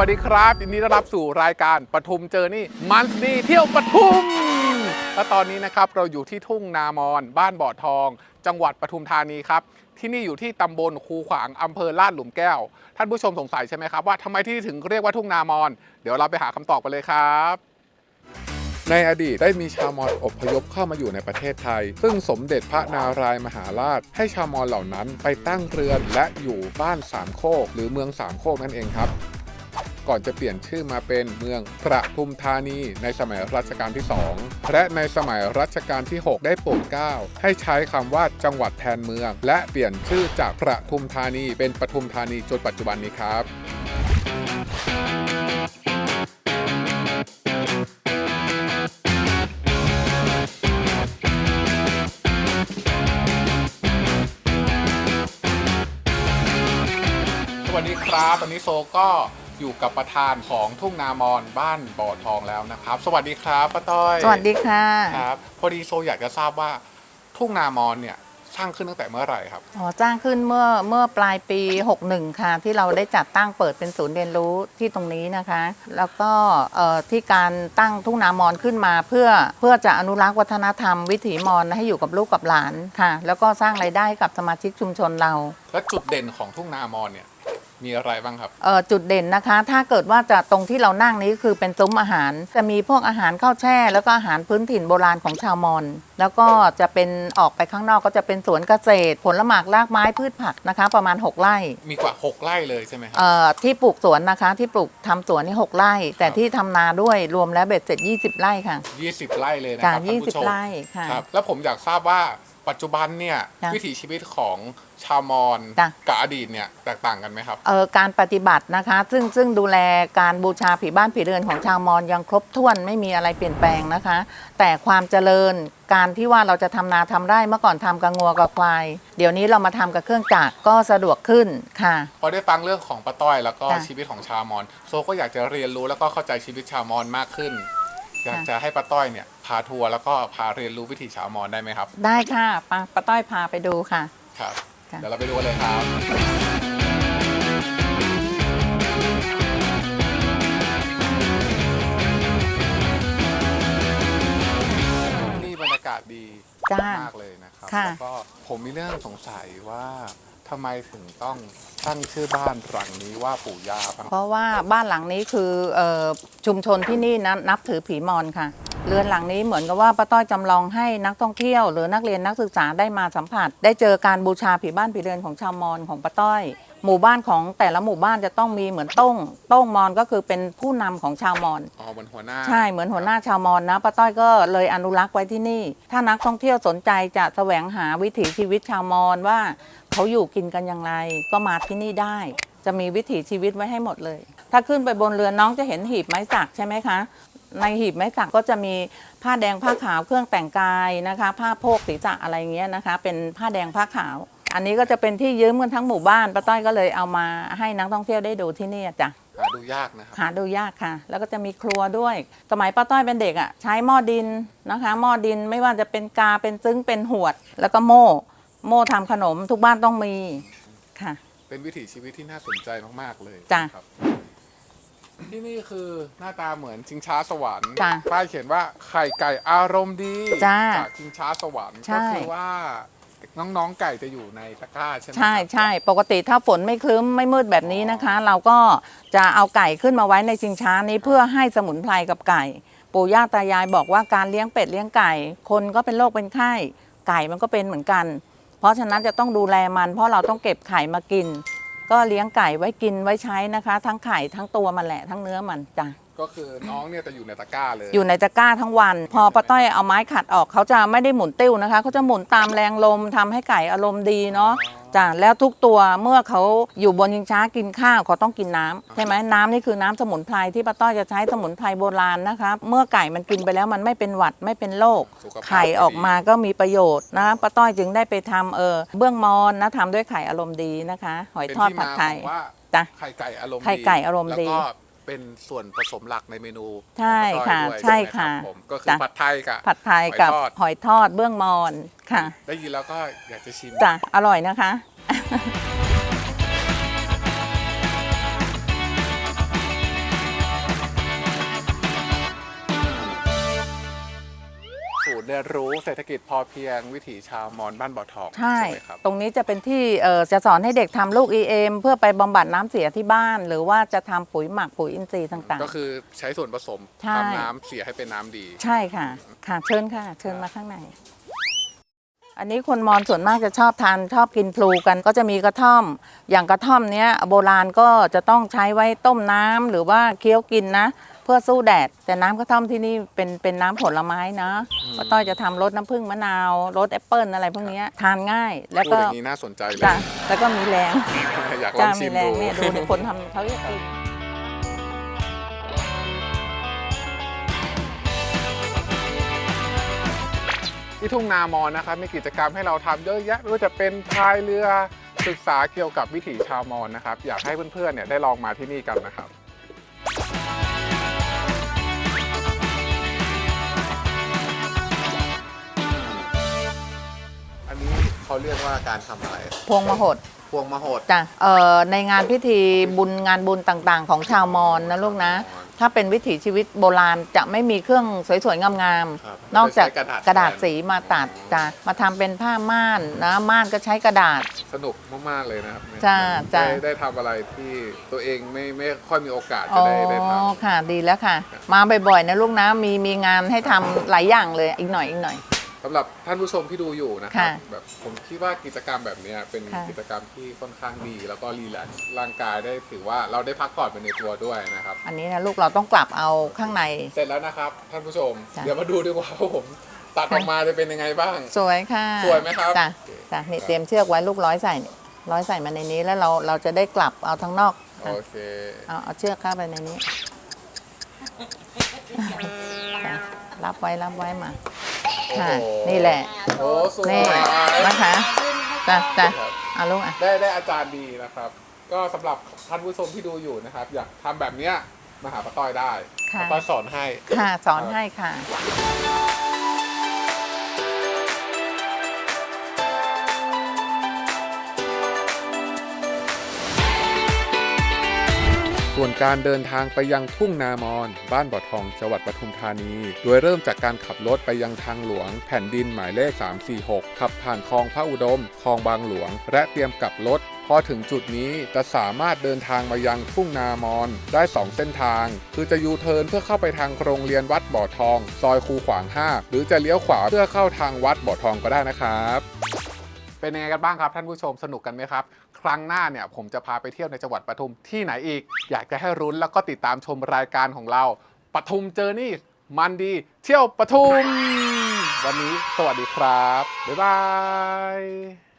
วัสดีครับยินดีต้อนรับสู่รายการปทุมเจอนี่มันดีเที่ยวปทุม และตอนนี้นะครับเราอยู่ที่ทุ่งนามอน บ้านบ่อทอง จังหวัดปทุมธานีครับที่นี่อยู่ที่ตำบลคูขวางอำเภอลาดหลุมแก้ว ท่านผู้ชมสงสัยใช่ไหมครับว่าทำไมที่นี่ถึงเรียกว่าทุ่งนามอน เดี๋ยวเราไปหาคำตอบกันเลยครับในอดีตได้มีชาวมอญอพยพเข้ามาอยู่ในประเทศไทย ซึ่งสมเด็จพระนารายมหาราช ให้ชาวมอญเหล่านั้นไปตั้งเรือนและอยู่บ้านสามโคกหรือเมืองสามโคกนั่นเองครับ ก่อนจะเปลี่ยนชื่อมาเป็นเมืองประทุมธานีในสมัยรัชกาลที่ 2 และในสมัยรัชกาลที่ 6 ได้โปรดเกล้าให้ใช้คำว่าจังหวัดแทนเมือง และเปลี่ยนชื่อจากประทุมธานีเป็นปทุมธานีจนปัจจุบันนี้ครับสวัสดีครับ วันนี้โซก็ อยู่กับประธานของทุ่งนามอนบ้านบ่อทองแล้วนะครับ สวัสดีครับป้าต้อยสวัสดีค่ะครับพอดีโซอยากจะทราบว่าทุ่งนามอนเนี่ยสร้างขึ้นตั้งแต่เมื่อไหร่ครับอ๋อจ้างขึ้นเมื่อเมื่อปลายปี 61 ค่ะ ที่เราได้จัดตั้งเปิดเป็นศูนย์เรียนรู้ที่ตรงนี้นะคะ แล้วก็เอ่อที่การตั้งทุ่งนามอนขึ้นมาเพื่อเพื่อจะอนุรักษ์วัฒนธรรม วิถีมอนให้อยู่กับลูกกับหลานค่ะ แล้วก็สร้างรายได้ให้กับสมาชิกชุมชนเรา และจุดเด่นของทุ่งนามอนเนี่ย มีอะไรบ้างครับ เอ่อจุดเด่นนะคะ ถ้าเกิดว่าจะตรงที่เรานั่งนี้คือเป็นซุ้มอาหาร จะมีพวกอาหารข้าวแช่ แล้วก็อาหารพื้นถิ่นโบราณของชาวมอญแล้วก็จะเป็นออกไปข้างนอกก็จะเป็นสวนเกษตร ผลหมากรากไม้พืชผักนะคะ ประมาณ 6 ไร่มีกว่า 6 ไร่เลยใช่ไหมครับ เอ่อที่ปลูกสวนนะคะ ที่ปลูกทำสวนนี่6ไร่ แต่ที่ทำนาด้วยรวมแล้วเบ็ดเสร็จ 20 ไร่ค่ะ 20 ไร่เลยนะคจารักบท่านผู้ชม20 ไร่ค่ะ ครับแล้วผมอยากทราบว่า ปัจจุบันเนี่ยจ้ะวิถีชีวิตของชาวมอญจ้ะ กับอดีตเนี่ยแตกต่างกันไหมครับ เอ่อการปฏิบัตินะคะ ซึ่งซึ่งดูแลการบูชาผีบ้านผีเรือนของชาวมอญยังครบถ้วนไม่มีอะไรเปลี่ยนแปลงนะคะ แต่ความเจริญการที่ว่าเราจะทำนาทำไร่เมื่อก่อนทำกับงัวกับควาย เดี๋ยวนี้เรามาทำกับเครื่องจักรก็สะดวกขึ้นค่ะ พอได้ฟังเรื่องของป้าต้อยแล้วก็จ้ะชีวิตของชาวมอญโซก็อยากจะเรียนรู้แล้วก็เข้าใจชีวิตชาวมอญมากขึ้น อยากค่ะ จะให้ป้าต้อยเนี่ยพาทัวร์แล้วก็พาเรียนรู้วิถีชาวมอญได้ไหมครับ ได้ค่ะป้าป้าต้อยพาไปดูค่ะ ครับ ค่ะ เดี๋ยวเราไปดูกันเลยครับ นี่บรรยากาศดีจ้ามากเลยนะครับ ค่ะ แล้วก็ผมมีเรื่องสงสัยว่า ทำไมถึงต้องตั้งชื่อบ้านหลังนี้ว่าปู่ย่าครับเพราะว่าบ้านหลังนี้คือเออชุมชนที่นี่นะนับถือผีมอนค่ะ เรือนหลังนี้เหมือนกับว่าป้าต้อยจำลองให้นักท่องเที่ยว หรือนักเรียนนักศึกษาได้มาสัมผัส ได้เจอการบูชาผีบ้านผีเรือนของชาวมอญของป้าต้อย หมู่บ้านของแต่ละหมู่บ้านจะต้องมีเหมือนโต้งโต้งมอนก็คือเป็นผู้นำของชาวมอญอ๋อบนหัวหน้าใช่เหมือนหัวหน้าชาวมอญนะป้าต้อยก็เลยอนุรักษ์ไว้ที่นี่ ถ้านักท่องเที่ยวสนใจจะแสวงหาวิถีชีวิตชาวมอญว่า เขาอยู่กินกันอย่างไร ก็มาที่นี่ได้ จะมีวิถีชีวิตไว้ให้หมดเลย ถ้าขึ้นไปบนเรือน้องจะเห็นหีบไม้สักใช่ไหมคะ ในหีบไม้สักก็จะมีผ้าแดงผ้าขาวเครื่องแต่งกายนะคะ ผ้าโพกศีรษะอะไรเงี้ยนะคะ เป็นผ้าแดงผ้าขาว อันนี้ก็จะเป็นที่ยืมกันทั้งหมู่บ้านป้าต้อยก็เลยเอามาให้นักท่องเที่ยวได้ดูที่นี่จ้ะ หาดูยากนะครับ หาดูยากค่ะ แล้วก็จะมีครัวด้วย สมัยป้าต้อยเป็นเด็กอะใช้หม้อดินนะคะหม้อดินไม่ว่าจะเป็นกาเป็นซึ้งเป็นหวด แล้วก็โม่โม่ทำขนมทุกบ้านต้องมีค่ะ เป็นวิถีชีวิตที่น่าสนใจมากๆเลยจ้ะครับที่นี่คือหน้าตาเหมือนชิงช้าสวรรค์จ้ะป้ายเขียนว่าไข่ไก่อารมณ์ดีจ้ะจากชิงช้าสวรรค์ใช่ ก็คือว่า น้องๆไก่จะอยู่ในตะกร้าใช่ไหมใช่ครับใช่ปกติถ้าฝนไม่คลึ้มไม่มืดแบบนี้นะคะ เราก็จะเอาไก่ขึ้นมาไว้ในชิงช้านี้เพื่อให้สมุนไพรกับไก่ ปู่ย่าตายายบอกว่าการเลี้ยงเป็ดเลี้ยงไก่ คนก็เป็นโรคเป็นไข้ไก่มันก็เป็นเหมือนกัน เพราะฉะนั้นจะต้องดูแลมัน เพราะเราต้องเก็บไข่มากิน ก็เลี้ยงไก่ไว้กินไว้ใช้นะคะ ทั้งไข่ทั้งตัวมันแหละทั้งเนื้อมันจ้ะก็คือน้องเนี่ยจะอยู่ในตะกร้าเลย อยู่ในตะกร้าทั้งวัน พอป้าต้อยเอาไม้ขัดออกเขาจะไม่ได้หมุนติ้วนะคะเขาจะหมุนตามแรงลมทำให้ไก่อารมณ์ดีเนาะ จ้ะแล้วทุกตัวเมื่อเขาอยู่บนยิงช้ากินข้าวเขาต้องกินน้ำใช่ไหมน้ำนี่คือน้ำสมุนไพรที่ป้าต้อยจะใช้สมุนไพรโบราณนะคะเมื่อไก่มันกินไปแล้วมันไม่เป็นหวัดไม่เป็นโรคสุขภาพ ไข่ออกมาก็มีประโยชน์นะป้าต้อยจึงได้ไปทำเออเบื้องมอนนะทำด้วยไข่อารมณ์ดีนะคะ หอยเป็นทอดที่ผัดมาไทขย องว่าจ้ะไข่ไก่อารมณ์ดีไข่ไก่อารมณ์ดี แล้วก็ เป็นส่วนผสมหลักในเมนูใช่ของค่ะป้าต้อยด้วยใช่ไหมรับค่ะผมก็คือจ้ะผัดไทยกับ ผัดไทยกับหอยทอด หอยทอดเบื้องมอนค่ะได้ยินแล้วก็อยากจะชิม จ้ะอร่อยนะคะ รียนรู้เศรษฐกิจพอเพียงวิถีชาวมอญบ้านบ่อทองใช่ ไหมครับ ตรงนี้จะเป็นที่เอ่อจะสอนให้เด็กทำลูก EM เพื่อไปบำบัดน้ำเสียที่บ้าน หรือว่าจะทำปุ๋ยหมักปุ๋ยอินทรีย์ต่าง ก็คือใช้ส่วนผสมใช่ ทำน้ำเสียให้เป็นน้ำดี ๆ ใช่ค่ะ ค่ะเชิญค่ะ เชิญมาข้างใน อันนี้คนมอญส่วนมากจะชอบทานชอบกินพลูกันก็จะมีกระท่อม อย่างกระท่อมเนี้ยโบราณก็จะต้องใช้ไว้ต้มน้ำหรือว่าเคี้ยวกินนะ เพื่อสู้แดด แต่น้ำกระท่อมที่นี่เป็นเป็นน้ำผลไม้นะอืมป้าต้อยจะทำรสน้ำผึ้งมะนาวรสแอปเปิ้ลอะไรพวกเนี้ยทานง่าย แล้วพูดก็อย่างนี้น่าสนใจเลยจ้ะแล้วก็มีแรงอยากลอจ้างชิมีมแรดูงเนี่ยดูในคนทำเขาจะกิน ที่ทุ่งนามอนนะครับมีกิจกรรมให้เราทำเยอะแยะไม่ว่าจะเป็นพายเรือศึกษาเกี่ยวกับวิถีชาวมอญนะครับ อยากให้เพื่อนๆเนี่ยได้ลองมาที่นี่กันนะครับอันนี้เขาเรียกว่าการทำอะไร พวงมหดพวงมโหดจ้ะเอ่อในงานพิธีบุญงานบุญต่างๆ ของชาวมอญนะลูกนะ ถ้าเป็นวิถีชีวิตโบราณจะไม่มีเครื่องสวยๆงามครับๆนอกจากใช้กระดาษกระดาษแทนสีมาตัดจ้ะมาทำเป็นผ้าม่านนะม่านก็ใช้กระดาษ สนุกมากๆเลยนะครับเนี่ยจ้าจ้า ได้ได้ทำอะไรที่ตัวเองไม่ไม่ค่อยมีโอกาสอ๋จะอได้ได้ทำ ค่ะดีแล้วค่ะ มาบ่อยๆนะลูกนะมีมีงานให้ทำหลายอย่างเลยอีกหน่อยอีกหน่อย สำหรับท่านผู้ชมที่ดูอยู่นะครับ ค่ะแบบผมคิดว่ากิจกรรมแบบเนี้ยเป็นค่ะ กิจกรรมที่ค่อนข้างดี แล้วก็รีแลกซ์ร่างกายได้ถือว่าเราได้พักผ่อนไปในตัวด้วยนะครับ อันนี้นะลูกเราต้องกลับเอาข้างใน เสร็จแล้วนะครับ ท่านผู้ชม จ้ะ เดี๋ยวมาดูดีกว่าว่าผมตัดออกมาจะเป็นยังไงบ้าง สวยค่ะสวยไหมครับ จ้ะจ้ะนี่เตรียมเชือกไว้ลูกร้อยใส่นี่ร้อยใส่มาในนี้แล้วเราเราจะได้กลับเอาทั้งนอกโอเค เอาเอาเชือกเข้าไปในนี้จ้ะรับไว้รับไว้มาโอ้ ค่ะโหนี่แหละ โอ้สวยนี่นะคะจ้ะจ้ะเอาลูกอะ ได้ได้อาจารย์ดีนะครับ ก็สำหรับท่านผู้ชมที่ดูอยู่นะครับ อยากทำแบบเนี้ยมาหาป้าต้อยได้ค่ะ ป้าต้อยสอนให้ ค่ะ สอนให้ค่ะ ส่วนการเดินทางไปยังทุ่งนามอน บ้านบ่อทองจังหวัดปทุมธานี โดยเริ่มจากการขับรถไปยังทางหลวง แผ่นดินหมายเลข 346 ขับผ่านคลองพระอุดม คลองบางหลวง และเตรียมกลับรถพอถึงจุดนี้จะสามารถเดินทางมายังทุ่งนามอนได้ 2 เส้นทาง คือจะยูเทิร์นเพื่อเข้าไปทางโรงเรียนวัดบ่อทอง ซอยคูขวาง 5 หรือจะเลี้ยวขวาเพื่อเข้าทางวัดบ่อทองก็ได้นะครับ เป็นยังไงกันบ้างครับท่านผู้ชมสนุกกันไหมครับ ครั้งหน้าเนี่ยผมจะพาไปเที่ยวในจังหวัดปทุมที่ไหนอีก อยากจะให้รุ้นแล้วก็ติดตามชมรายการของเราปทุมเจอนี่มันดีเที่ยวปทุม วันนี้สวัสดีครับ บ๊ายบาย